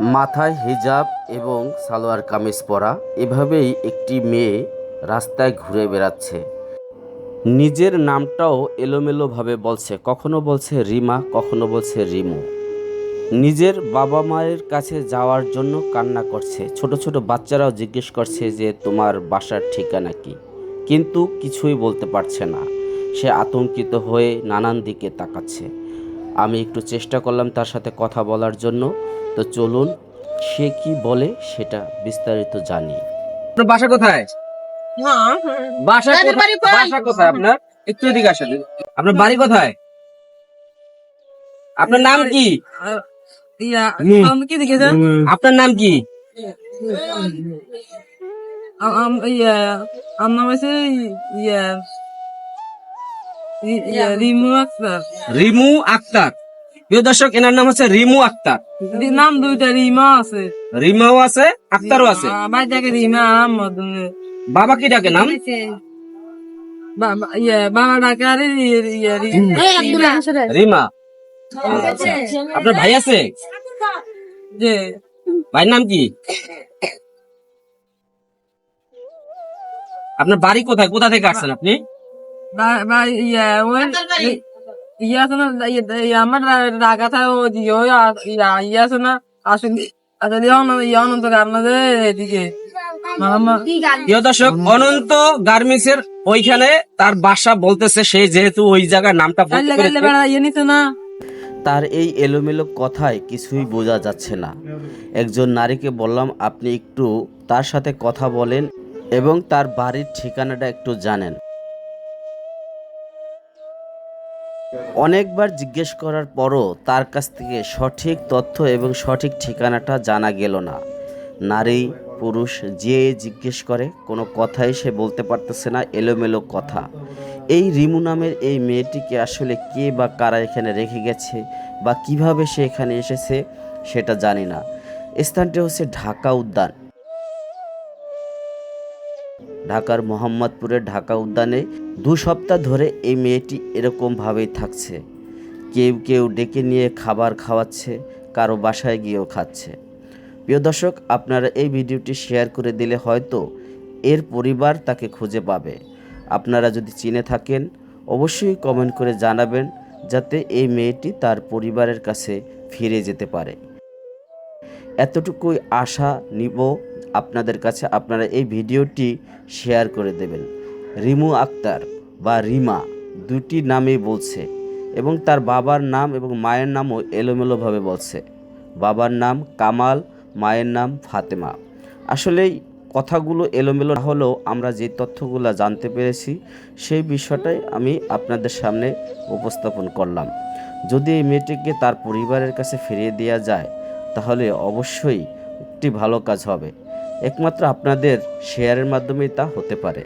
মাথায় হিজাব এবং সালোয়ার কামিজ পরা। এভাবেই একটি মেয়ে রাস্তায় ঘুরে বেড়াচ্ছে। নিজের নামটাও এলোমেলোভাবে বলছে। কখনো বলছে রিমা, কখনো বলছে রিমু। নিজের বাবা মায়ের কাছে যাওয়ার জন্য কান্না করছে। ছোট ছোট বাচ্চারাও জিজ্ঞেস করছে যে, তোমার বাসার ঠিকানা কি? কিন্তু কিছুই বলতে পারছে না। সে আতঙ্কিত হয়ে নানান দিকে তাকাচ্ছে। আমি একটু চেষ্টা করলাম তার সাথে কথা বলার জন্য। তো চলুন সে কি বলে সেটা বিস্তারিত জানি। আপনার বাসা কোথায়? বাসা? বাসা কোথায় আপনার? একটু এদিকে আসেন। আপনার বাড়ি কোথায়? আপনার নাম কি? ইয়া আপনার নাম কি? আমার নাম আছে ই- ইয়া রিমু আক্তার। রিমু আক্তার। প্রিয় দর্শক এনার নাম হচ্ছে রিমু আক্তার। নাম দুইটা রিমা আছে। রিমাও আছে আক্তারও আছে। ভাই থাকে রিমা আহমদ বাবা কি ডাকে নাম? ইয়া বাবা ডাকে আরে রিমা। আপনার ভাই আছে? যে। ভাইয়ের নাম কি? আপনার বাড়ি কোথায়? কোথা থেকে আসছেন আপনি? ইয়া আছে না ইয়া- ইয়া আমার রাগা ইয়া আছে না আসলে অনন্ত আপনাদের এদিকে মামা দর্শক অনন্ত গার্মেন্টস এর ওইখানে তার বাসা বলতেছে সে যেহেতু ওই জায়গার নামটা না তার এই এলোমেলো কথায় কিছুই বোঝা যাচ্ছে না। একজন নারীকে বললাম আপনি একটু তার সাথে কথা বলেন এবং তার বাড়ির ঠিকানাটা একটু জানেন। অনেকবার জিজ্ঞেস করার পরও তার কাছ থেকে সঠিক তথ্য এবং সঠিক ঠিকানাটা জানা গেল না। নারী, পুরুষ যে জিজ্ঞেস করে, কোনো কথাই সে বলতে পারতেছে না, এলোমেলো কথা। এই রিমু নামের এই মেয়েটিকে আসলে কে বা কারা এখানে রেখে গেছে বা কীভাবে সে এখানে এসেছে, সেটা জানি না। স্থানটি হচ্ছে ঢাকা উদ্যান। ঢাকার মোহাম্মদপুরের ঢাকা উদ্যানে দু সপ্তাহ ধরে এই মেয়েটি এরকমভাবেই থাকছে। কেউ কেউ ডেকে নিয়ে খাবার খাওয়াচ্ছে, কারও বাসায় গিয়েও খাচ্ছে। প্রিয় দর্শক, আপনারা এই ভিডিওটি শেয়ার করে দিলে হয়তো এর পরিবার তাকে খুঁজে পাবে। আপনারা যদি চিনে থাকেন, অবশ্যই কমেন্ট করে জানাবেন যাতে এই মেয়েটি তার পরিবারের কাছে ফিরে যেতে পারে। এতটুকুই আশা নিব। আপনাদের কাছে আপনারা এই ভিডিওটি শেয়ার করে দেবেন। রিমু আক্তার বা রিমা দুটি নামেই বলছে এবং তার বাবার নাম এবং মায়ের নামও এলোমেলোভাবে বলছে। বাবার নাম কামাল, মায়ের নাম ফাতেমা। আসলেই কথাগুলো এলোমেলো হলেও আমরা যে তথ্যগুলো জানতে পেরেছি, সেই বিষয়টাই আমি আপনাদের সামনে উপস্থাপন করলাম। যদি এই মেয়েটিকে তার পরিবারের কাছে ফিরিয়ে দেওয়া যায়, তাহলে অবশ্যই একটি ভালো কাজ হবে। একমাত্র আপনাদের শেয়ারের মাধ্যমেই তা হতে পারে।